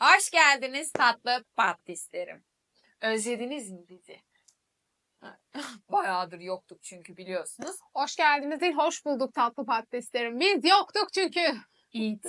Hoş geldiniz tatlı patislerim. Özlediniz mi bizi? Bayağıdır yoktuk çünkü biliyorsunuz. Hoş geldiniz değil, hoş bulduk tatlı patateslerim. Biz yoktuk çünkü. İyi.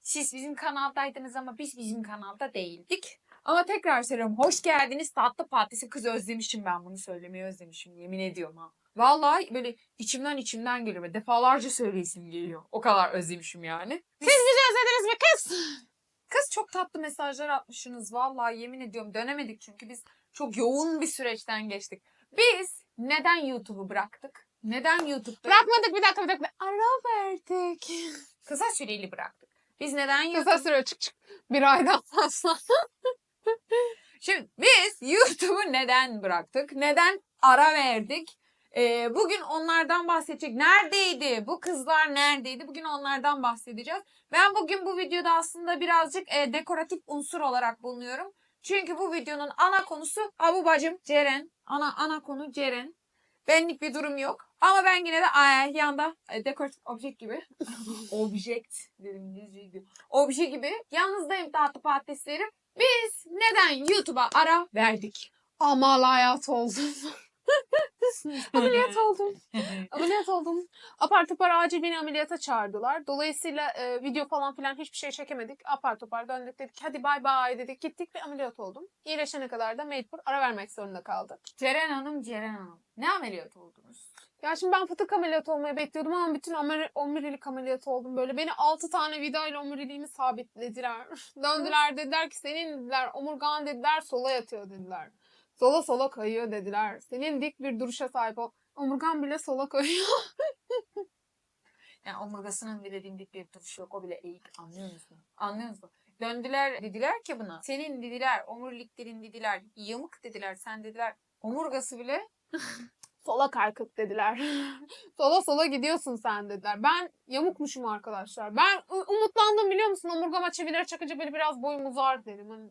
Siz bizim kanaldaydınız ama biz bizim kanalda değildik. Ama tekrar söylüyorum. Hoş geldiniz tatlı patatesi. Kız özlemişim ben bunu söylemeyi özlemişim. Yemin ediyorum ha. Vallahi böyle içimden içimden geliyor. Defalarca söyleyesim geliyor. O kadar özlemişim yani. Siz bizi özlediniz mi kız? Kız çok tatlı mesajlar atmışsınız. Vallahi yemin ediyorum dönemedik çünkü biz çok yoğun bir süreçten geçtik. Biz neden YouTube'u bıraktık? Neden YouTube'da Bırakmadık bir dakika bir dakika. Ara verdik. kısa süreli bıraktık? Biz neden YouTube Kısa süre çık çık. Bir aydan fazla. Şimdi biz YouTube'u neden bıraktık? Neden ara verdik? Ee, bugün onlardan bahsedecek. Neredeydi? Bu kızlar neredeydi? Bugün onlardan bahsedeceğiz. Ben bugün bu videoda aslında birazcık e, dekoratif unsur olarak bulunuyorum. Çünkü bu videonun ana konusu ha bu bacım Ceren. Ana ana konu Ceren. Benlik bir durum yok. Ama ben yine de ay, yanda e, dekoratif objekt gibi. objekt dedim İngilizce gibi. Obje gibi. Yalnızdayım tatlı patateslerim. Biz neden YouTube'a ara verdik? Ameliyat oldum. Ameliyat oldum. Ameliyat oldum. Apar topar acil beni ameliyata çağırdılar. Dolayısıyla e, video falan filan hiçbir şey çekemedik. Apar topar döndük dedik hadi bay bay dedik gittik ve ameliyat oldum. İyileşene kadar da mecbur ara vermek zorunda kaldık. Ceren Hanım, Ceren Hanım. Ne ameliyat oldunuz? Ya şimdi ben fıtık ameliyatı olmayı bekliyordum ama bütün amel- omurilik ameliyatı oldum böyle. Beni 6 tane vidayla omuriliğimi sabitlediler. Döndüler dediler ki senin dediler omurgan dediler sola yatıyor dediler. Sola sola kayıyor dediler. Senin dik bir duruşa sahip ol. Omurgan bile sola kayıyor. Yani omurgasının bile dimdik bir duruşu yok. O bile eğik. Anlıyor musun? Anlıyor musun? Döndüler dediler ki buna. Senin dediler omuriliklerin dediler. Yamuk dediler. Sen dediler. Omurgası bile sola kaykık dediler. sola sola gidiyorsun sen dediler. Ben yamukmuşum arkadaşlar. Ben umutlandım biliyor musun? Omurgama çivileri çakınca böyle biraz boyum uzar dedim. Hani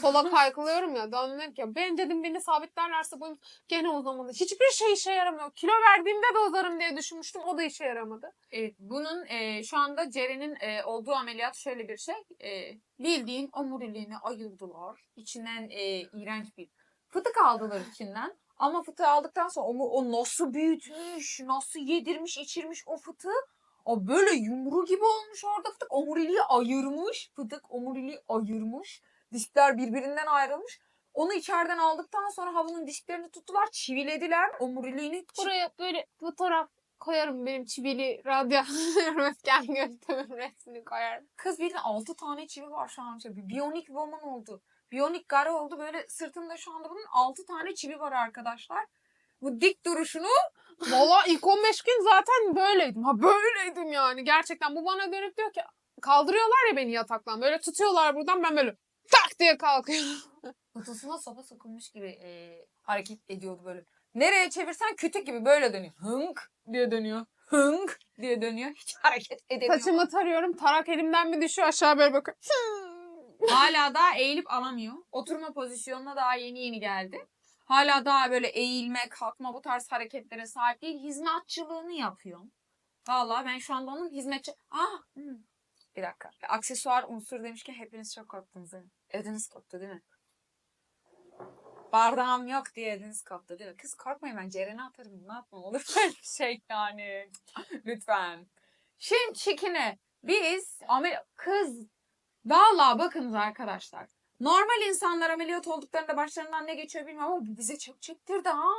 sola kaykılıyorum ya. Döndüler ki ben dedim beni sabitlerlerse boyum gene uzamadı. Hiçbir şey işe yaramıyor. Kilo verdiğimde de uzarım diye düşünmüştüm. O da işe yaramadı. Evet, bunun e, şu anda Ceren'in e, olduğu ameliyat şöyle bir şey. E, bildiğin omuriliğini ayırdılar. İçinden e, iğrenç bir fıtık aldılar içinden. Ama fıtığı aldıktan sonra o, o nasıl büyütmüş, nasıl yedirmiş, içirmiş o fıtığı. O böyle yumru gibi olmuş orada fıtık. Omuriliği ayırmış. Fıtık omuriliği ayırmış. Dişler birbirinden ayrılmış. Onu içeriden aldıktan sonra havunun dişlerini tuttular, çivilediler. Omuriliğini Buraya böyle fotoğraf koyarım benim çivili radyasyon öfken görüntümün resmini koyarım. Kız bildiğin 6 tane çivi var şu an. Bir Bionic woman oldu. Bionic garı oldu. Böyle sırtında şu anda bunun 6 tane çivi var arkadaşlar. Bu dik duruşunu Valla ilk 15 gün zaten böyleydim. Ha böyleydim yani. Gerçekten bu bana dönüp diyor ki kaldırıyorlar ya beni yataktan. Böyle tutuyorlar buradan ben böyle tak diye kalkıyorum. kutusuna sopa sokulmuş gibi e, hareket ediyordu böyle. Nereye çevirsen kütük gibi böyle dönüyor. Hınk diye dönüyor. Hınk diye dönüyor. Hiç hareket edemiyor. Saçımı tarıyorum. Tarak elimden bir düşüyor aşağı böyle bakıyorum. Hala daha eğilip alamıyor. Oturma pozisyonuna daha yeni yeni geldi. Hala daha böyle eğilme, kalkma bu tarz hareketlere sahip değil. Hizmetçılığını yapıyor. Vallahi ben şu anda onun hizmetçi... Ah! hmm. Bir dakika. Aksesuar unsur demişken hepiniz çok korktunuz değil mi? Ödünüz koptu değil mi? Bardağım yok diye ödünüz koptu değil mi? Kız korkmayın ben Ceren'e atarım. Ne yapmam olur böyle bir şey yani. Lütfen. Şimdi çikine biz amel kız Vallahi bakınız arkadaşlar. Normal insanlar ameliyat olduklarında başlarından ne geçiyor bilmiyorum ama bize çok çektirdi ha.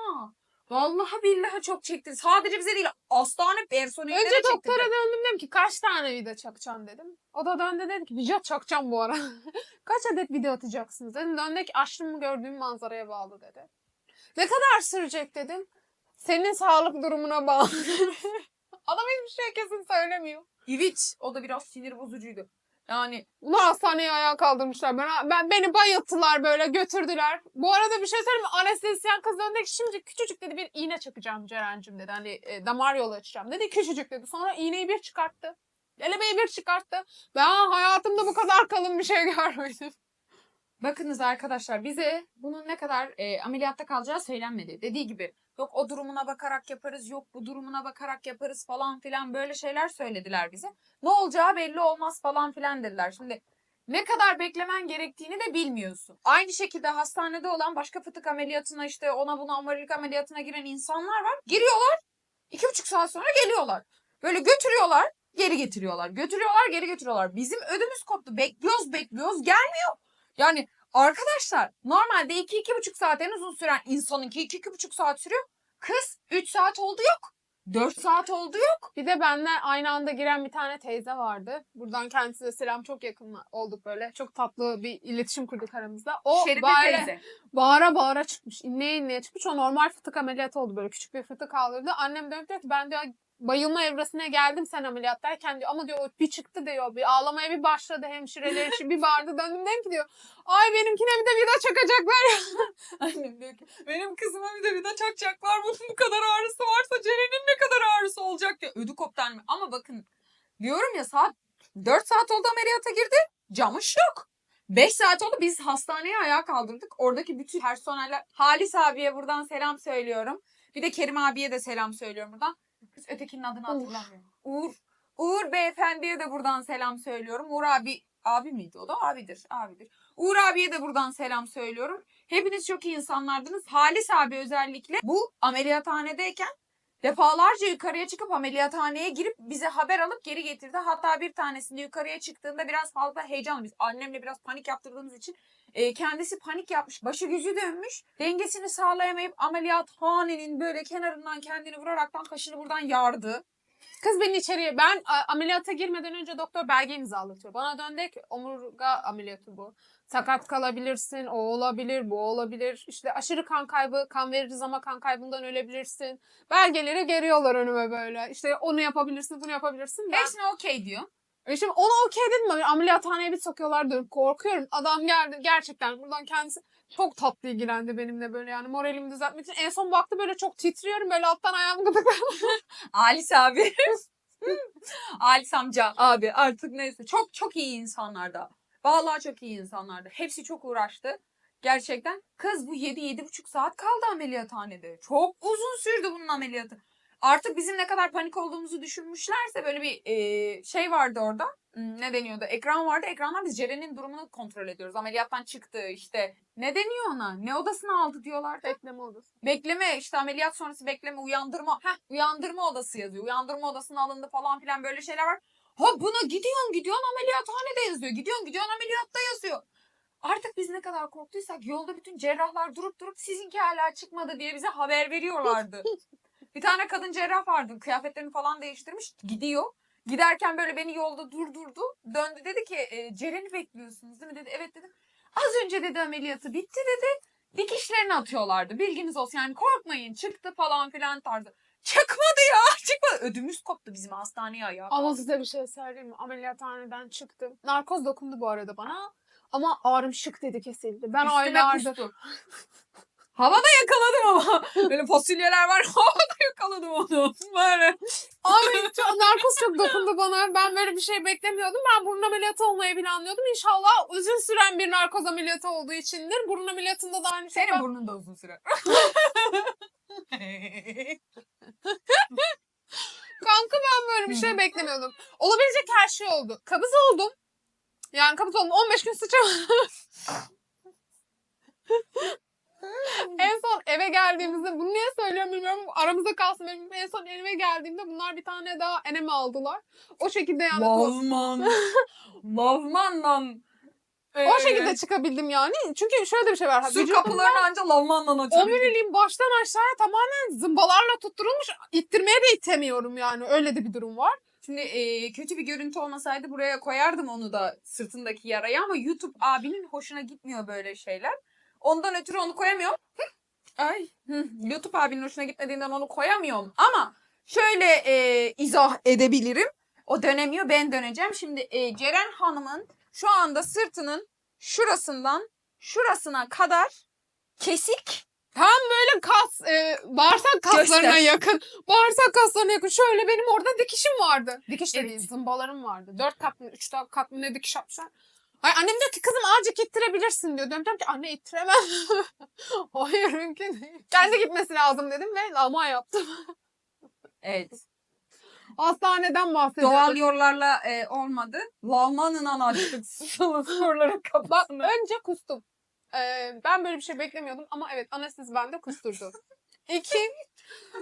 Vallahi billahi çok çektirdi. Sadece bize değil hastane personeline Önce de çektirdi. doktora döndüm dedim ki kaç tane vida çakacağım dedim. O da döndü dedi ki vida çakacağım bu ara. kaç adet video atacaksınız dedim. Döndü ki açtım mı gördüğüm manzaraya bağlı dedi. Ne kadar sürecek dedim. Senin sağlık durumuna bağlı. Adam hiçbir şey kesin söylemiyor. Evet o da biraz sinir bozucuydu. Yani Ulan hastaneye ayağa kaldırmışlar. Ben, ben, beni bayılttılar böyle götürdüler. Bu arada bir şey söyleyeyim mi? Anestezisyen kız döndü ki şimdi küçücük dedi bir iğne çakacağım Ceren'cim dedi. Hani e, damar yolu açacağım dedi. Küçücük dedi. Sonra iğneyi bir çıkarttı. Elemeyi bir çıkarttı. Ben hayatımda bu kadar kalın bir şey görmedim. bakınız arkadaşlar bize bunun ne kadar e, ameliyatta kalacağı söylenmedi. Dediği gibi yok o durumuna bakarak yaparız yok bu durumuna bakarak yaparız falan filan böyle şeyler söylediler bize. Ne olacağı belli olmaz falan filan dediler. Şimdi ne kadar beklemen gerektiğini de bilmiyorsun. Aynı şekilde hastanede olan başka fıtık ameliyatına işte ona buna omurilik ameliyatına giren insanlar var. Giriyorlar. iki buçuk saat sonra geliyorlar. Böyle götürüyorlar. Geri getiriyorlar. Götürüyorlar geri getiriyorlar. Bizim ödümüz koptu. Bekliyoruz bekliyoruz gelmiyor. Yani arkadaşlar normalde 2-2,5 saat en uzun süren insanınki 2-2,5 saat sürüyor. Kız 3 saat oldu yok. 4 saat oldu yok. Bir de benle aynı anda giren bir tane teyze vardı. Buradan kendisine selam çok yakın olduk böyle. Çok tatlı bir iletişim kurduk aramızda. O Şerife böyle teyze. bağıra bağıra çıkmış. İnleye inleye çıkmış. O normal fıtık ameliyatı oldu böyle. Küçük bir fıtık aldırdı. Annem dönüp diyor ki ben diyor bayılma evresine geldim sen ameliyattayken diyor. Ama diyor bir çıktı diyor. Bir ağlamaya bir başladı hemşireler için bir bağırdı. Döndüm dedim ki diyor. Ay benimkine bir de vida çakacaklar ya. Annem diyor ki benim kızıma bir de vida çakacaklar. Bunun bu kadar ağrısı varsa Ceren'in ne kadar ağrısı olacak diyor. Ödü koptan mı? Ama bakın diyorum ya saat 4 saat oldu ameliyata girdi. Camış yok. 5 saat oldu biz hastaneye ayağa kaldırdık. Oradaki bütün personeller Halis abiye buradan selam söylüyorum. Bir de Kerim abiye de selam söylüyorum buradan. Kız ötekinin adını Uğur. hatırlamıyorum. Uğur. Uğur beyefendiye de buradan selam söylüyorum. Uğur abi abi miydi o da? Abidir. Abidir. Uğur abiye de buradan selam söylüyorum. Hepiniz çok iyi insanlardınız. Halis abi özellikle bu ameliyathanedeyken defalarca yukarıya çıkıp ameliyathaneye girip bize haber alıp geri getirdi. Hatta bir tanesinde yukarıya çıktığında biraz fazla heyecanlı. Biz annemle biraz panik yaptırdığımız için e, kendisi panik yapmış. Başı yüzü dönmüş. Dengesini sağlayamayıp ameliyathanenin böyle kenarından kendini vuraraktan kaşını buradan yardı. Kız beni içeriye ben ameliyata girmeden önce doktor belge imzalatıyor. Bana döndü ki omurga ameliyatı bu. Sakat kalabilirsin, o olabilir, bu olabilir. İşte aşırı kan kaybı, kan veririz ama kan kaybından ölebilirsin. Belgeleri geriyorlar önüme böyle. İşte onu yapabilirsin, bunu yapabilirsin. Ben, Hepsine okey diyor. E şimdi ona okey dedim ama ameliyathaneye bir sokuyorlar diyorum. Korkuyorum. Adam geldi gerçekten buradan kendisi çok tatlı ilgilendi benimle böyle yani moralimi düzeltmek için. En son baktı böyle çok titriyorum böyle alttan ayağım gıdıklandı. Halis abi. Halis amca abi artık neyse. Çok çok iyi insanlardı. Vallahi çok iyi insanlardı. Hepsi çok uğraştı. Gerçekten. Kız bu 7-7,5 saat kaldı ameliyathanede. Çok uzun sürdü bunun ameliyatı. Artık bizim ne kadar panik olduğumuzu düşünmüşlerse böyle bir e, şey vardı orada. Ne deniyordu? Ekran vardı. Ekrandan biz Ceren'in durumunu kontrol ediyoruz. Ameliyattan çıktı işte. Ne deniyor ona? Ne odasına aldı diyorlardı. Bekleme odası. Bekleme işte ameliyat sonrası bekleme uyandırma. Heh uyandırma odası yazıyor. Uyandırma odasına alındı falan filan böyle şeyler var. Ha buna gidiyorsun gidiyorsun ameliyathanede yazıyor. Gidiyorsun gidiyorsun ameliyatta yazıyor. Artık biz ne kadar korktuysak yolda bütün cerrahlar durup durup sizinki hala çıkmadı diye bize haber veriyorlardı. bir tane kadın cerrah vardı. Kıyafetlerini falan değiştirmiş. Gidiyor. Giderken böyle beni yolda durdurdu. Döndü dedi ki e, Ceren'i bekliyorsunuz değil mi dedi. Evet dedim. Az önce dedi ameliyatı bitti dedi dikişlerini atıyorlardı. Bilginiz olsun yani korkmayın çıktı falan filan tarzı. Çıkmadı ya çıkmadı. Ödümüz koptu bizim hastaneye ayağa. Ama size bir şey söyleyeyim mi? Ameliyathaneden çıktım. Narkoz dokundu bu arada bana. Ama ağrım şık dedi kesildi. Ben Üstüme aylardır... kustu. Havada yakaladım ama. Böyle fasulyeler var. Havada yakaladım onu. Böyle. Abi çok, narkoz çok dokundu bana. Ben böyle bir şey beklemiyordum. Ben burun ameliyatı olmayı planlıyordum. İnşallah uzun süren bir narkoz ameliyatı olduğu içindir. Burun ameliyatında da aynı şey. Senin burnun da uzun süre. Kanka ben böyle bir şey beklemiyordum. Olabilecek her şey oldu. Kabız oldum. Yani kabız oldum. 15 gün sıçramadım. En son eve geldiğimizde bunu niye söylüyorum bilmiyorum. Aramızda kalsın benim. En son eve geldiğimde bunlar bir tane daha eneme aldılar. O şekilde yani. Lavman. Lavman lan. O şekilde çıkabildim yani. Çünkü şöyle de bir şey var. Su kapılarını anca lavmanla açabildim. Omuriliğim baştan aşağıya tamamen zımbalarla tutturulmuş. İttirmeye de itemiyorum yani. Öyle de bir durum var. Şimdi e, kötü bir görüntü olmasaydı buraya koyardım onu da sırtındaki yarayı ama YouTube abinin hoşuna gitmiyor böyle şeyler. Ondan ötürü onu koyamıyorum. Ay YouTube abinin hoşuna gitmediğinden onu koyamıyorum. Ama şöyle e, izah edebilirim. O dönemiyor ben döneceğim. Şimdi e, Ceren Hanım'ın şu anda sırtının şurasından şurasına kadar kesik Böyle kas, e, bağırsak kaslarına Göster. yakın. Bağırsak kaslarına yakın. Şöyle benim orada dikişim vardı. Dikiş Evet. dediğim zımbalarım vardı. Dört kat mı, üç kat mı ne dikiş yapmışlar. Ay annem diyor ki kızım azıcık ittirebilirsin diyor. Diyorum ki anne ittiremem. Hayır mümkün değil. Kendi gitmesi lazım dedim ve lama yaptım. Evet. Hastaneden bahsediyoruz. Doğal yollarla e, olmadı. Lavmanla açtık soruların Bak kapısını. önce kustum. Ee, ben böyle bir şey beklemiyordum ama evet anestezi bende kusturdu. İki,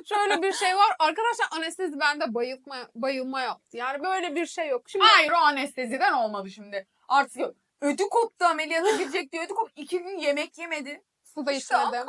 şöyle bir şey var. Arkadaşlar anestezi bende bayılma, bayılma yaptı. Yani böyle bir şey yok. Şimdi Hayır o anesteziden olmadı şimdi. Artık yok. Ödü koptu ameliyata girecek diye ödü koptu. İki gün yemek yemedi. su da İşte içmedim.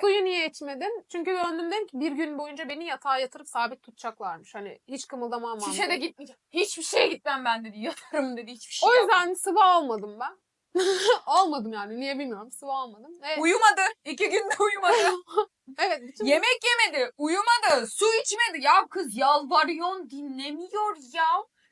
Suyu niye içmedim? Çünkü döndüm dedim ki bir gün boyunca beni yatağa yatırıp sabit tutacaklarmış. Hani hiç kımıldamam Şişe de gitmeyeceğim. Hiçbir şeye gitmem ben dedi. Yatarım dedi. Hiçbir şey O yapmam. yüzden sıvı almadım ben. almadım yani. Niye bilmiyorum. Sıvı almadım. Ve Uyumadı. İki günde uyumadı. evet bütün Yemek yemedi. Uyumadı. Su içmedi. Ya kız yalvarıyorsun dinlemiyor ya.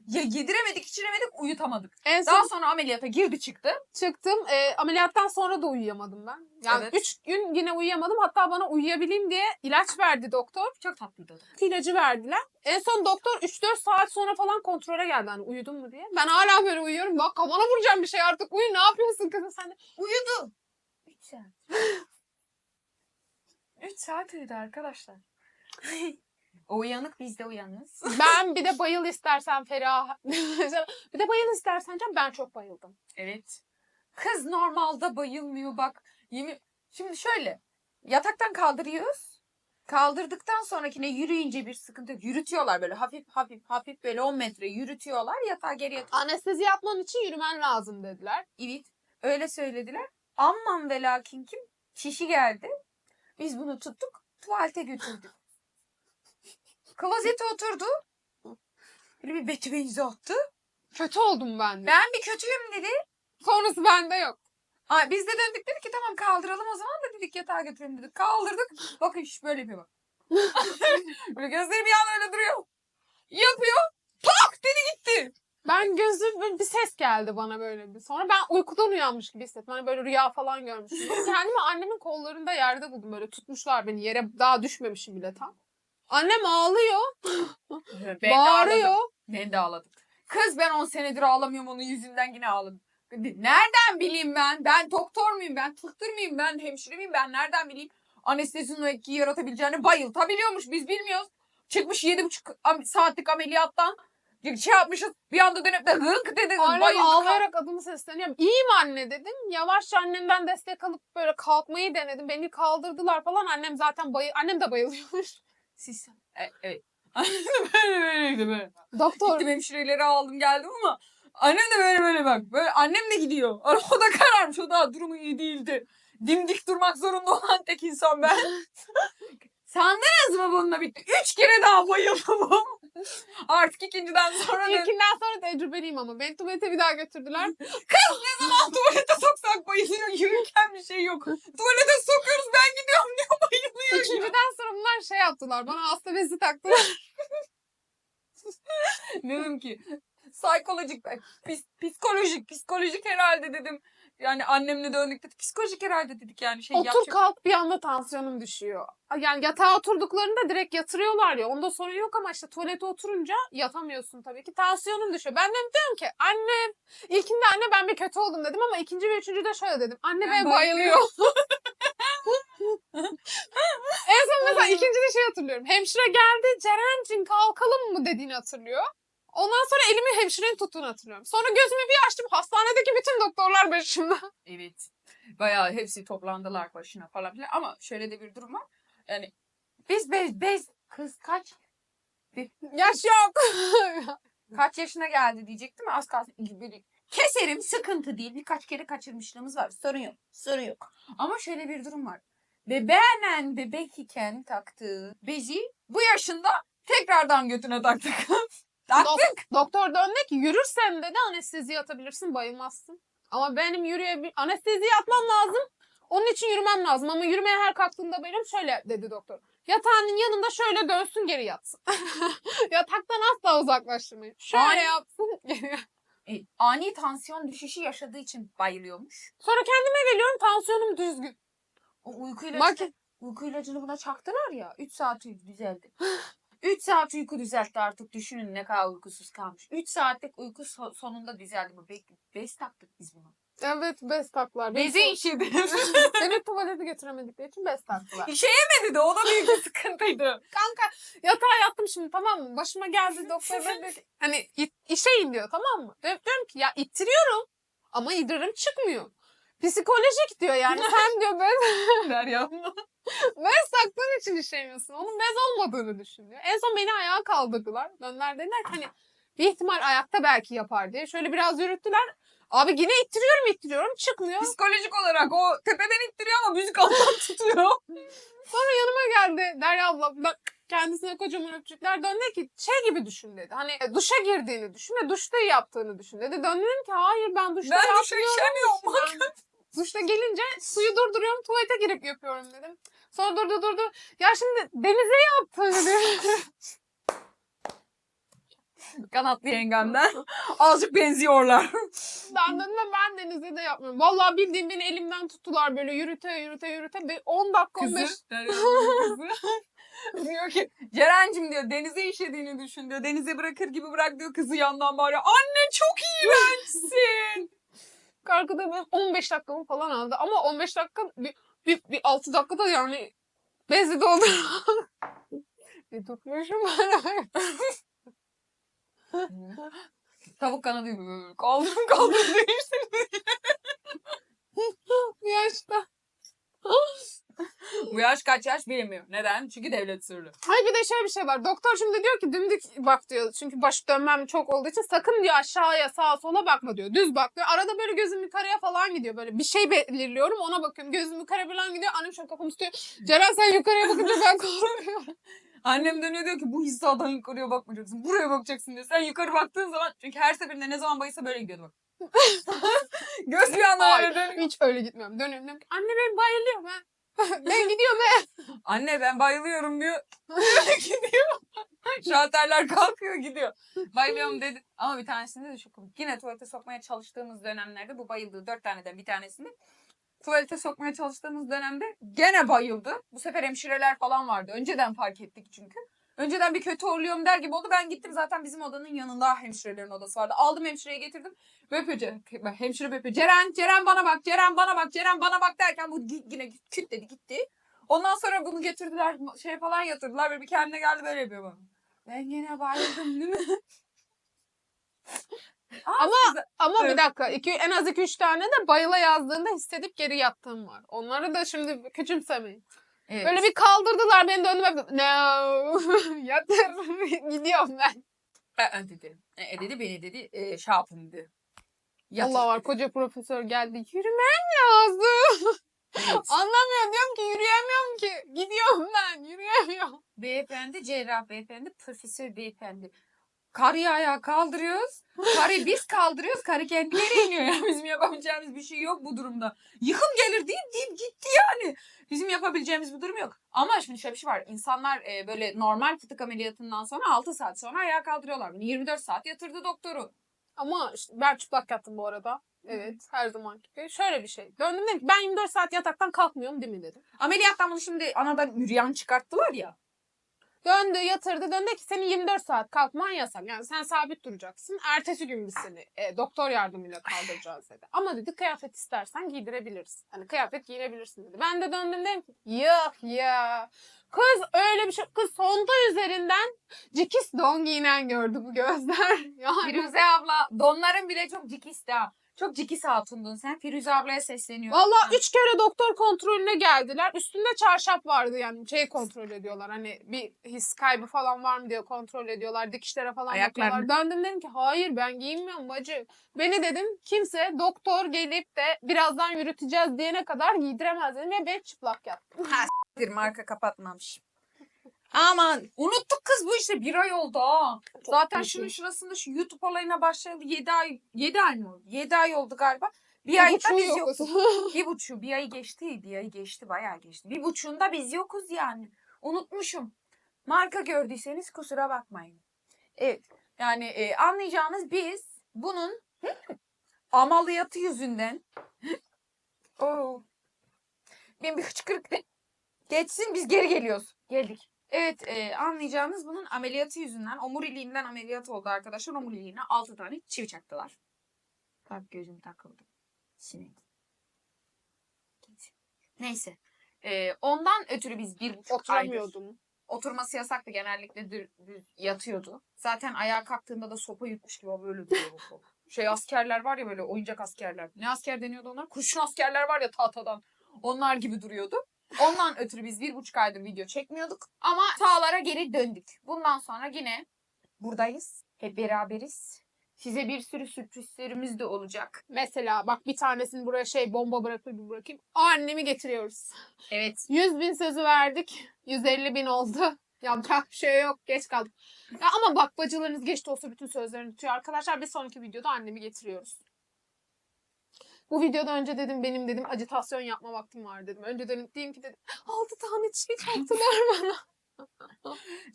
Ya yediremedik, içiremedik, uyutamadık. en son Daha sonra ameliyata girdi çıktı. çıktım. E, ameliyattan sonra da uyuyamadım ben. Yani Evet. gün yine uyuyamadım. Hatta bana uyuyabileyim diye ilaç verdi doktor. Çok tatlıydı. İlacı verdiler. En son doktor 3-4 saat sonra falan kontrole geldi hani uyudun mu diye. Ben hala böyle uyuyorum. Bak kafana vuracağım bir şey artık. Uyu ne yapıyorsun kızım sen de. Uyudu. 3 saat. 3 saat uyudu arkadaşlar. o uyanık biz de uyanız. Ben bir de bayıl istersen Feriha. bir de bayıl istersen Can ben çok bayıldım. Evet. Kız normalde bayılmıyor bak. Yemin... Şimdi şöyle. Yataktan kaldırıyoruz. Kaldırdıktan sonrakine yürüyünce bir sıkıntı yok. Yürütüyorlar böyle hafif hafif hafif böyle 10 metre yürütüyorlar. Yatağa geri yatıyor. Anestezi yapman için yürümen lazım dediler. Evet. Öyle söylediler. Aman ve lakin kim? Şişi geldi. Biz bunu tuttuk. Tuvalete götürdük. Klozete oturdu. Böyle bir beti benzi attı. Kötü oldum ben de. Ben bir kötüyüm dedi. Sonrası bende yok. Aa, biz de döndük dedik ki tamam kaldıralım o zaman da dedik yatağa götürelim dedik. Kaldırdık. Bakın şu böyle yapıyor bak. böyle gözleri bir an öyle duruyor. Yapıyor. Tak dedi gitti. Ben gözüm böyle bir ses geldi bana böyle bir. Sonra ben uykudan uyanmış gibi hissettim. Hani böyle rüya falan görmüşüm. Kendimi annemin kollarında yerde buldum böyle tutmuşlar beni yere daha düşmemişim bile tam. Annem ağlıyor, Ben de ağladım. bağırıyor. Ben de ağladım. Kız ben 10 senedir ağlamıyorum onun yüzünden yine ağladım. Nereden bileyim ben? Ben doktor muyum? Ben tıktır mıyım? Ben hemşire miyim? Ben nereden bileyim? Anestezinin o etkiyi yaratabileceğini bayıltabiliyormuş. Biz bilmiyoruz. Çıkmış 7,5 am- saatlik ameliyattan. Şey yapmışız. Bir anda dönüp de hırk dedi. Annem bayıldı. ağlayarak adımı sesleniyorum. İyiyim anne dedim. Yavaşça annemden destek alıp böyle kalkmayı denedim. Beni kaldırdılar falan. Annem zaten bayı annem de bayılıyormuş. Siz. E, evet. böyle böyleydi böyle. Doktor Gittim hemşireleri aldım geldim ama annem de böyle böyle bak. Böyle annem de gidiyor. O da kararmış. O da durumu iyi değildi. Dimdik durmak zorunda olan tek insan ben. Sandınız mı bununla bitti? Üç kere daha bayıldım. Artık ikinciden sonra da ilkinden sonra tecrübeliyim ama. Beni tuvalete bir daha götürdüler. zaman tuvalete soksak bayılıyor. Yürürken bir şey yok. Tuvalete sokuyoruz ben gidiyorum diyor bayılıyor. ya. Üçüncüden sonra bunlar şey yaptılar. Bana hasta bezi taktılar. Dedim ki psikolojik, pis, psikolojik, psikolojik herhalde dedim. Yani annemle döndük dedik. Psikolojik herhalde dedik yani şey Otur yapacak. kalk bir anda tansiyonum düşüyor. Yani yatağa oturduklarında direkt yatırıyorlar ya. Onda sorun yok ama işte tuvalete oturunca yatamıyorsun tabii ki. Tansiyonum düşüyor. Ben de diyorum ki anne ilkinde anne ben bir kötü oldum dedim ama ikinci ve üçüncüde şöyle dedim. Anne Ben ben bayılıyor. en son mesela ikincide şey hatırlıyorum. Hemşire geldi Ceren'cim kalkalım mı dediğini hatırlıyor. Ondan sonra elimi hemşirenin tuttuğunu hatırlıyorum. Sonra gözümü bir açtım. Hastanedeki bütün doktorlar başımda. Evet. Bayağı hepsi toplandılar başına falan filan. Ama şöyle de bir durum var. Yani biz bez, bez kız kaç Yaş yok. kaç yaşına geldi diyecektim. Az kalsın böyle keserim sıkıntı değil. Birkaç kere kaçırmışlığımız var. Sorun yok. Sorun yok. Ama şöyle bir durum var. Bebeğenen bebek iken taktığı bezi bu yaşında tekrardan götüne taktık. taktık. Doktor döndü ki yürürsen dedi anesteziye atabilirsin bayılmazsın. Ama benim yürüye anesteziye atmam lazım. Onun için yürümem lazım ama yürümeye her kalktığımda bayılıyorum. Şöyle dedi doktor. Yatağının yanında şöyle dönsün geri yatsın. Yataktan asla uzaklaştırmayın. Şöyle Ay. yapsın geri E, ani tansiyon düşüşü yaşadığı için bayılıyormuş. Sonra kendime geliyorum tansiyonum düzgün. O uyku ilacı, Bak uyku ilacını buna çaktılar ya. 3 saat uyku düzeldi. 3 saat uyku düzeltti artık. Düşünün ne kadar uykusuz kalmış. 3 saatlik uyku so- sonunda düzeldi bu. Be- bez taktık biz bunu. Evet bez taktılar. Beni, Bezi işedi. beni tuvalete götüremedikleri için bez taktılar. İşeyemedi de o da büyük bir sıkıntıydı. Kanka yatağa yattım şimdi tamam mı? Başıma geldi doktor dedi hani it, işeyin diyor tamam mı? Diyorum ki ya ittiriyorum ama idrarım çıkmıyor. Psikolojik diyor yani sen diyor bez, Derya. bez taktığın için işemiyorsun. Onun bez olmadığını düşünüyor. En son beni ayağa kaldırdılar. Döndüler dediler ki hani bir ihtimal ayakta belki yapar diye. Şöyle biraz yürüttüler. Abi yine ittiriyorum ittiriyorum çıkmıyor. Psikolojik olarak o tepeden ittiriyor ama müzik alttan tutuyor. Sonra yanıma geldi Derya abla bak kendisine kocaman öpücükler döndü ki şey gibi düşün dedi. Hani e, duşa girdiğini düşün ve duşta yaptığını düşün dedi. Döndüm ki hayır ben duşta Ben duşa yapmıyorum. Ben duşta gelince suyu durduruyorum tuvalete girip yapıyorum dedim. Sonra durdu durdu. Ya şimdi denize yaptın dedi. Kanatlı yengemden. Azıcık benziyorlar. ben dedim "Ben- ben denize de yapmıyorum. Vallahi bildiğim beni elimden tuttular böyle yürüte yürüte yürüte. Bir 10 dakika 15 Kızı. Diyor ki Ceren'cim diyor denize işediğini düşün diyor. Denize bırakır gibi bırak diyor. Kızı yandan bağırıyor. Anne çok iğrençsin. Arkada ben 15 dakikamı falan aldı. Ama 15 dakika bir, bir, bir 6 dakikada yani bezi doldu. bir tutmuşum ben. Tavuk kanadı gibi böyle kaldırım kaldırım değiştirdim. Bu yaşta. Bu yaş kaç yaş bilmiyor. Neden? Çünkü devlet sırrı. Hayır bir de şöyle bir şey var. Doktor şimdi diyor ki dümdük bak diyor. Çünkü baş dönmem çok olduğu için sakın diyor aşağıya sağa sola bakma diyor. Düz bak diyor. Arada böyle gözüm yukarıya falan gidiyor. Böyle bir şey belirliyorum ona bakıyorum. Gözüm yukarı falan gidiyor. Annem şöyle kafamı tutuyor. Ceren sen yukarıya bakınca ben korkuyorum. Annem dönüyor diyor ki bu hizadan yukarıya bakmayacaksın. Buraya bakacaksın diyor. Sen yukarı baktığın zaman çünkü her seferinde ne zaman bayılsa böyle gidiyordu bak. Göz bir anda Hayır. böyle dönüyor. Hiç öyle gitmiyorum. Dönüyorum diyorum ki anne ben bayılıyorum ben. Ben gidiyorum ben. Anne ben bayılıyorum diyor. gidiyor. Şalterler kalkıyor gidiyor. Bayılıyorum dedi. Ama bir tanesinde de çok komik. Yine tuvalete sokmaya çalıştığımız dönemlerde bu bayıldığı dört taneden bir tanesinde tuvalete sokmaya çalıştığımız dönemde gene bayıldı. Bu sefer hemşireler falan vardı. Önceden fark ettik çünkü. Önceden bir kötü horluyorum der gibi oldu. Ben gittim zaten bizim odanın yanında hemşirelerin odası vardı. Aldım hemşireyi getirdim. Öpüyor. Ce- Hemşire öpüyor. Ceren, Ceren bana bak, Ceren bana bak, Ceren bana bak derken bu yine küt dedi gitti. Ondan sonra bunu getirdiler şey falan yatırdılar. Böyle bir kendine geldi böyle yapıyor bana. Ben yine bayıldım değil mi? Aa, Ama- size- Ama Evet. bir dakika. Iki, en az 2-3 tane de bayıla yazdığında hissedip geri yattığım var. Onları da şimdi küçümsemeyin. Evet. Böyle bir kaldırdılar beni döndüm. hep, No. Yatır. Gidiyorum ben. E, e, dedi. E, e, dedi beni dedi e, şey yapın dedi. Yatın Allah var dedi. koca profesör geldi. Yürümem lazım. Evet. Anlamıyor diyorum ki yürüyemiyorum ki. Gidiyorum ben yürüyemiyorum. Beyefendi cerrah beyefendi profesör beyefendi. Karıyı ayağa kaldırıyoruz. Karıyı biz kaldırıyoruz. Karı kendileri iniyor. Yani bizim yapabileceğimiz bir şey yok bu durumda. Yıkım gelir deyip deyip gitti yani. Bizim yapabileceğimiz bir durum yok. Ama şimdi şöyle bir şey var. İnsanlar e, böyle normal fıtık ameliyatından sonra 6 saat sonra ayağa kaldırıyorlar. Bunu 24 saat yatırdı doktoru. Ama işte ben çıplak yattım bu arada. Evet her zaman gibi. Şöyle bir şey. Döndüm dedim ki ben 24 saat yataktan kalkmıyorum değil mi dedim. Ameliyattan bunu şimdi anadan yürüyen çıkarttılar ya. Döndü yatırdı döndü ki senin 24 saat kalkman yasak. Yani sen sabit duracaksın. Ertesi gün biz seni e, doktor yardımıyla kaldıracağız dedi. Ama dedi kıyafet istersen giydirebiliriz. Hani kıyafet giyinebilirsin dedi. Ben de döndüm dedim ki yok ya. Kız öyle bir şey. Kız sonda üzerinden cikis don giyinen gördü bu gözler. Yani Firuze abla donların bile çok cikisti ha. Çok cikis hatundun sen. Firuze ablaya sesleniyorum. Valla üç kere doktor kontrolüne geldiler. Üstünde çarşaf vardı yani şey kontrol ediyorlar. Hani bir his kaybı falan var mı diye kontrol ediyorlar. Dikişlere falan Ayaklarını. bakıyorlar. Döndüm dedim ki hayır ben giyinmiyorum bacı. Beni dedim kimse doktor gelip de birazdan yürüteceğiz diyene kadar giydiremez dedim ve ben çıplak yattım. Bir marka kapatmamış. Aman unuttuk kız bu işte bir ay oldu ha. Zaten iyi. şunun şurasında şu YouTube olayına başlayalı 7 ay 7 ay mı oldu? 7 ay oldu galiba. Bir Bir ayda biz yokuz. yokuz. bir buçuğu bir ayı geçti. Bir ayı geçti bayağı geçti. Bir buçuğunda biz yokuz yani. Unutmuşum. Marka gördüyseniz kusura bakmayın. Evet yani e, anlayacağınız biz bunun ameliyatı yüzünden Oo. Ben bir hıçkırık geçsin biz geri geliyoruz. Geldik. Evet e, anlayacağınız bunun ameliyatı yüzünden omuriliğinden ameliyat oldu arkadaşlar. Omuriliğine 6 tane çivi çaktılar. Bak gözüm takıldı. Sinek. Neyse. Ee, ondan ötürü biz bir buçuk aydır Oturamıyordum. oturması yasaktı genellikle düz, düz yatıyordu. Zaten ayağa kalktığında da sopa yutmuş gibi böyle duruyor bu kol. Şey askerler var ya böyle oyuncak askerler. Ne asker deniyordu onlar? Kurşun askerler var ya tahtadan. Onlar gibi duruyordu. Ondan ötürü biz bir buçuk aydır video çekmiyorduk. Ama sağlara geri döndük. Bundan sonra yine buradayız. Hep beraberiz. Size bir sürü sürprizlerimiz de olacak. Mesela bak bir tanesini buraya şey bomba bırakıp bırakayım. Annemi getiriyoruz. Evet. 100 bin sözü verdik. 150 bin oldu. Yapacak bir şey yok. Geç kaldık. Ya ama bak bacılarınız geç de olsa bütün sözlerini tutuyor. Arkadaşlar bir sonraki videoda annemi getiriyoruz. Bu videoda önce dedim benim dedim acitasyon yapma vaktim var dedim. Önce dönüp diyeyim ki dedim 6 tane çiğ çaktılar bana.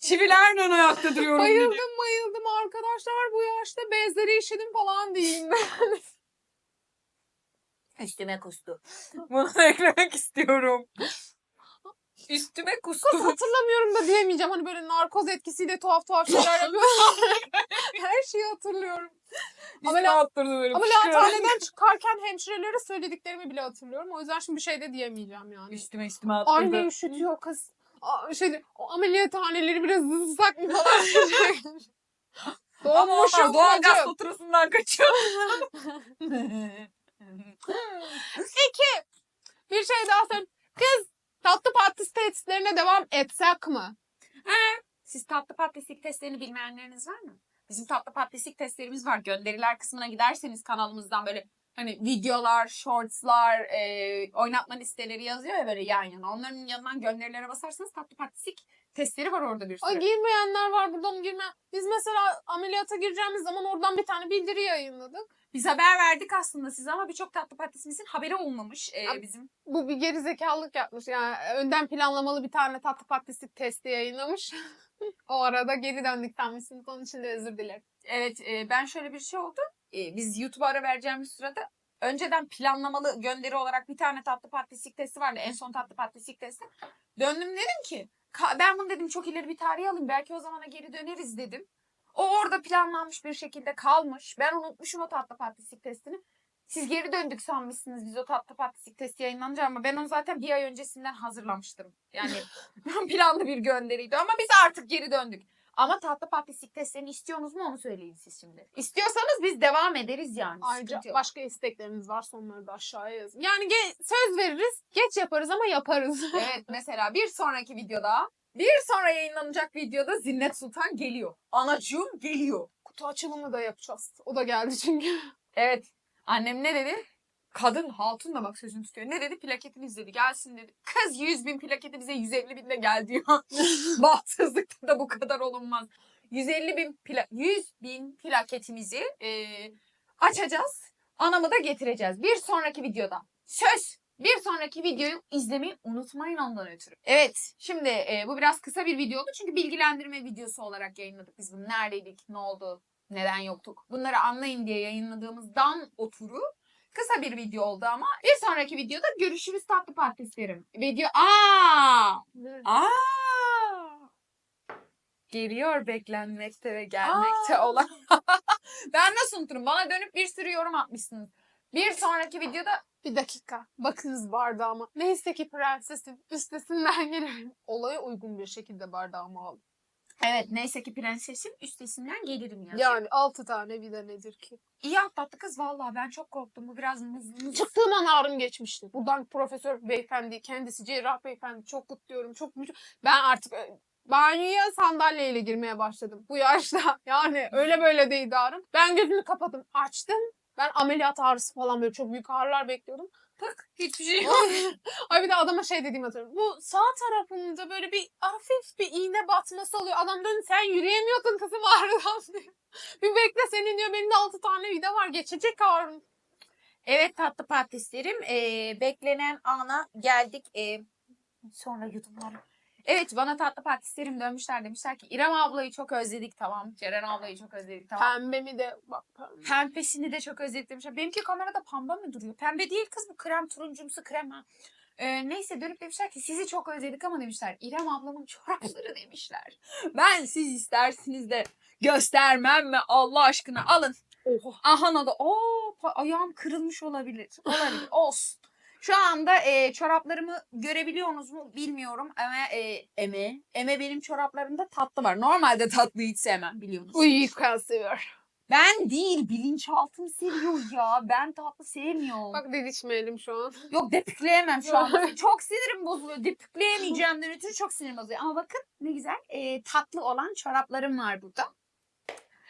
Çivilerle ayakta duruyorum. bayıldım bayıldım arkadaşlar bu yaşta bezleri işedim falan diyeyim. Üstüme kustu. Bunu eklemek istiyorum. Üstüme kustu. Kız hatırlamıyorum da diyemeyeceğim. Hani böyle narkoz etkisiyle tuhaf tuhaf şeyler yapıyor. Her şeyi hatırlıyorum. Ameliyat- attırdı böyle. Ameliyathaneden çıkarken hemşirelere söylediklerimi bile hatırlıyorum. O yüzden şimdi bir şey de diyemeyeceğim yani. Üstüme üstüme attırdı. Anne üşütüyor kız. Aa, şey, o ameliyathaneleri biraz ısıtsak mı falan. Ama onlar doğal gaz faturasından kaçıyor. Bir şey daha söyle. Kız tatlı patlıs testlerine devam etsek mi? Siz tatlı patlislik testlerini bilmeyenleriniz var mı? Bizim tatlı patlislik testlerimiz var. Gönderiler kısmına giderseniz kanalımızdan böyle hani videolar, shortslar, e, oynatma listeleri yazıyor ya böyle yan yana. Onların yanından gönderilere basarsanız tatlı patlislik testleri var orada bir sürü. Ay girmeyenler var burada mı girmeyen? Biz mesela ameliyata gireceğimiz zaman oradan bir tane bildiri yayınladık. Biz haber verdik aslında size ama birçok tatlı patisimizin haberi olmamış e, Abi- bizim. Bu bir gerizekalılık yapmış. Yani önden planlamalı bir tane tatlı patlislik testi yayınlamış. o arada geri döndük sanmışsınız. Onun için de özür dilerim. Evet e, ben şöyle bir şey oldu. E, biz YouTube'a ara vereceğimiz sırada önceden planlamalı gönderi olarak bir tane tatlı patlislik testi vardı. En son tatlı patlislik testi. Döndüm dedim ki "Ka- ben bunu dedim çok ileri bir tarih alayım. Belki o zamana geri döneriz dedim. O orada planlanmış bir şekilde kalmış. Ben unutmuşum o tatlı patlislik testini. Siz geri döndük sanmışsınız biz o tatlı patlislik testi yayınlanınca ama ben onu zaten bir ay öncesinden hazırlamıştım. Yani planlı bir gönderiydi ama biz artık geri döndük. Ama tatlı patlislik testlerini istiyorsunuz mu onu söyleyin siz şimdi. İstiyorsanız biz devam ederiz yani. Ayrıca Sıkıntı başka istekleriniz varsa onları da aşağıya yazın. Yani ge- söz veririz. Geç yaparız ama yaparız. Evet mesela bir sonraki videoda bir sonra yayınlanacak videoda Zinnet Sultan geliyor. Anacığım geliyor. Kutu açılımı da yapacağız. O da geldi çünkü. Evet. Annem ne dedi? Kadın hatun da bak sözünü tutuyor. Ne dedi? Plaketini izledi. Gelsin dedi. Kız 100 bin plaketi bize 150 binle gel diyor. Bahtsızlıkta da bu kadar olunmaz. 150 bin pla 100 bin plaketimizi e, açacağız. Anamı da getireceğiz. Bir sonraki videoda. Söz. Bir sonraki videoyu izlemeyi unutmayın ondan ötürü. Evet. Şimdi e, bu biraz kısa bir video oldu. Çünkü bilgilendirme videosu olarak yayınladık biz bunu. Neredeydik? Ne oldu? Neden yoktuk? Bunları anlayın diye yayınladığımızdan oturu kısa bir video oldu ama bir sonraki videoda görüşürüz tatlı patateslerim. Video aa aa geliyor beklenmekte ve gelmekte olan. ben nasıl unuturum? Bana dönüp bir sürü yorum atmışsınız. Bir sonraki videoda Bir dakika. Bakınız bardağıma. Neyse ki prensesim. Üstesinden gelirim. Olaya uygun bir şekilde bardağımı aldım. evet neyse ki prensesim üstesinden gelirim ya. Yani altı tane bir de nedir ki? İyi atlattı kız vallahi ben çok korktum. Bu biraz mız mız. Çıktığım an ağrım geçmişti. Buradan profesör beyefendi, kendisi cerrah beyefendi çok kutluyorum. Çok. Ben artık e, banyoya sandalyeyle girmeye başladım. Bu yaşta yani öyle böyle değildi ağrım. Ben gözümü kapadım, açtım. Ben ameliyat ağrısı falan böyle çok büyük ağrılar bekliyordum. Tak hiçbir şey yok. Ay bir de adama şey dediğimi hatırlıyorum. Bu sağ tarafında böyle bir hafif bir iğne batması oluyor. Adam dön sen yürüyemiyordun kızım ağrıdan diyor. Bir bekle senin diyor benim de altı tane vida var geçecek ağrım. Evet tatlı patateslerim. Ee, beklenen ana geldik. Ee, sonra yudumlarım. Evet bana tatlı patateslerim dönmüşler demişler ki İrem ablayı çok özledik tamam. Ceren ablayı çok özledik tamam. Pembe mi de bak pembe. Pembesini de çok özledik demişler. Benimki kamerada pembe mi duruyor? Pembe değil kız bu krem turuncumsu krem ha. Ee, neyse dönüp demişler ki sizi çok özledik ama demişler İrem ablamın çorapları demişler. Ben siz istersiniz de göstermem mi Allah aşkına alın. Oha. Aha da o ayağım kırılmış olabilir. Olabilir. Olsun. Şu anda e, çoraplarımı görebiliyorsunuz mu bilmiyorum ama e, Eme, Eme benim çoraplarımda tatlı var. Normalde tatlı hiç sevmem biliyorsunuz. Uy kan seviyor. Ben değil bilinçaltım seviyor ya. Ben tatlı sevmiyorum. Bak didişmeyelim şu an. Yok depikleyemem şu an. çok sinirim bozuluyor. Depikleyemeyeceğimden ötürü çok sinirim bozuyor. Ama bakın ne güzel e, tatlı olan çoraplarım var burada.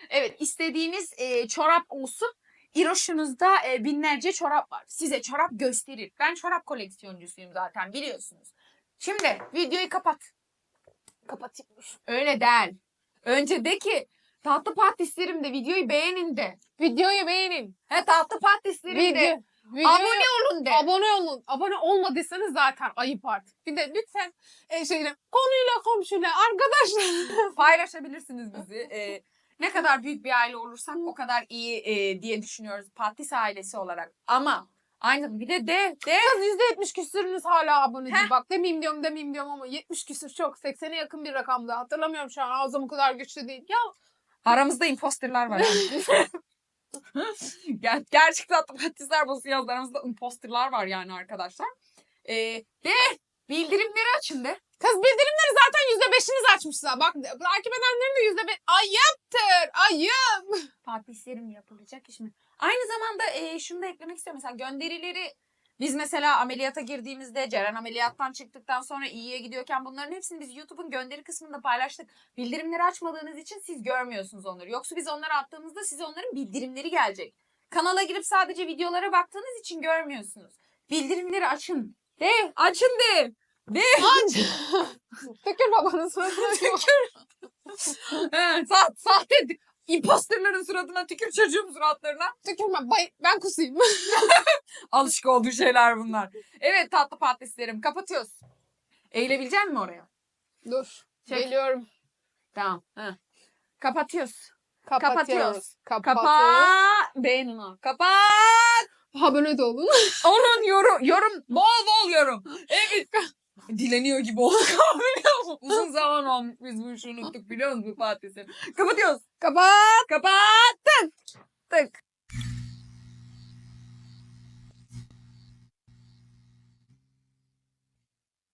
Evet istediğiniz e, çorap olsun. İroşunuzda e, binlerce çorap var. Size çorap gösterir. Ben çorap koleksiyoncusuyum zaten biliyorsunuz. Şimdi videoyu kapat. Kapatayım. Öyle değil. Önce de ki tatlı patislerim de videoyu beğenin de. Videoyu beğenin. He tatlı patislerim de. Video. Abone olun de. abone olun. Abone olmadıysanız zaten ayıp artık. Bir de lütfen e, şeyle konuyla komşuyla arkadaşlar. paylaşabilirsiniz bizi. Ee, ne kadar büyük bir aile olursak o kadar iyi e, diye düşünüyoruz Patlis ailesi olarak. Ama aynı bir de de de Kız %70 küsürünüz hala abone değil. Heh. Bak demeyeyim diyorum demeyeyim diyorum ama 70 küsür çok. 80'e yakın bir rakamda. Hatırlamıyorum şu an ağzım o kadar güçlü değil. Ya aramızda imposterlar var. Yani. Ger- Gerçek tatlı patisler basıyor aramızda imposterlar var yani arkadaşlar. Ee, de bildirimleri açın de. Kız bildirimleri zaten %5'iniz açmışlar. Bak takip edenlerin de %5. Ayıptır. Ayıp. Patislerim yapılacak iş mi? Aynı zamanda e, şunu da eklemek istiyorum. Mesela gönderileri biz mesela ameliyata girdiğimizde Ceren ameliyattan çıktıktan sonra iyiye gidiyorken bunların hepsini biz YouTube'un gönderi kısmında paylaştık. Bildirimleri açmadığınız için siz görmüyorsunuz onları. Yoksa biz onları attığımızda size onların bildirimleri gelecek. Kanala girip sadece videolara baktığınız için görmüyorsunuz. Bildirimleri açın. De açın de. Aç. Tükür babanın suratına. He, sa sahte imposterların suratına tükür çocuğum suratlarına. Tükürme. Bay, ben kusayım. Alışık olduğu şeyler bunlar. Evet tatlı patateslerim. Kapatıyoruz. Eğilebilecek mi oraya? Dur. Çek. Geliyorum. Tamam. Heh. Kapatıyoruz. Kapatıyoruz. Kapa. Kapatıyoruz. Beğenin ha. Kapat. Abone de olun. Onun yorum. Yorum. Bol bol yorum. Evet dileniyor gibi olduk biliyor musun? Uzun zaman olmuş biz bu işi unuttuk biliyor musun bu Fatih'in. Kapatıyoruz. Kapat. Kapattın. Tık.